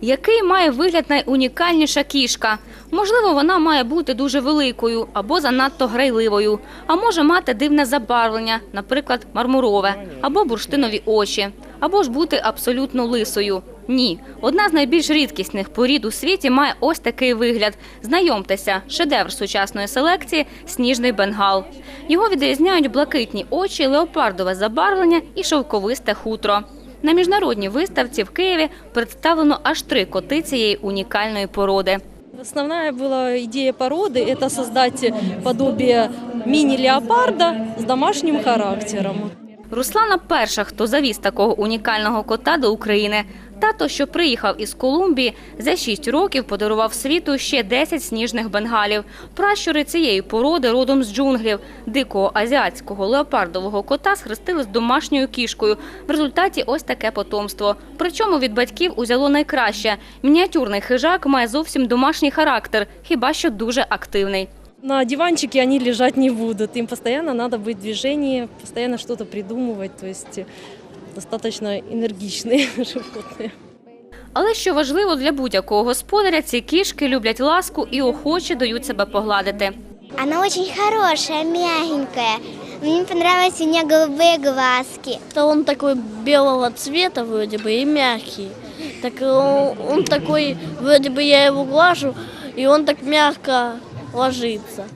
Який має вигляд найунікальніша кішка? Можливо, вона має бути дуже великою або занадто грайливою, а може мати дивне забарвлення, наприклад, мармурове, або бурштинові очі, або ж бути абсолютно лисою. Ні, одна з найбільш рідкісних порід у світі має ось такий вигляд. Знайомтеся, шедевр сучасної селекції сніжний бенгал. Його відрізняють блакитні очі, леопардове забарвлення і шовковисте хутро. На міжнародній виставці в Києві представлено аж три коти цієї унікальної породи. Основная была идея породы – это создать подобие мини-леопарда с домашним характером. Руслана перша, хто завіз такого унікального кота до України. Тато, що приїхав із Колумбії, за 6 років подарував світу ще 10 сніжних бенгалів. Пращури цієї породи родом з джунглів. Дикого азіатського леопардового кота схрестили з домашньою кішкою. В результаті ось таке потомство. Причому від батьків узяло найкраще. Мініатюрний хижак має зовсім домашній характер, хіба що дуже активний. На диванчике они лежать не будут. Им постоянно надо быть в движении, придумывать. То есть э, достаточно энергичные животные. Але що важливо для будь-якого господаря, ці кішки люблять ласку і охоче дають себе погладити. Она очень хорошая, мягенькая. Мне понравились у нее голубые глазки. То он такой белого цвета вроде бы и мягкий. Так он, он такой, вроде бы я его глажу, и он так мягко ложится.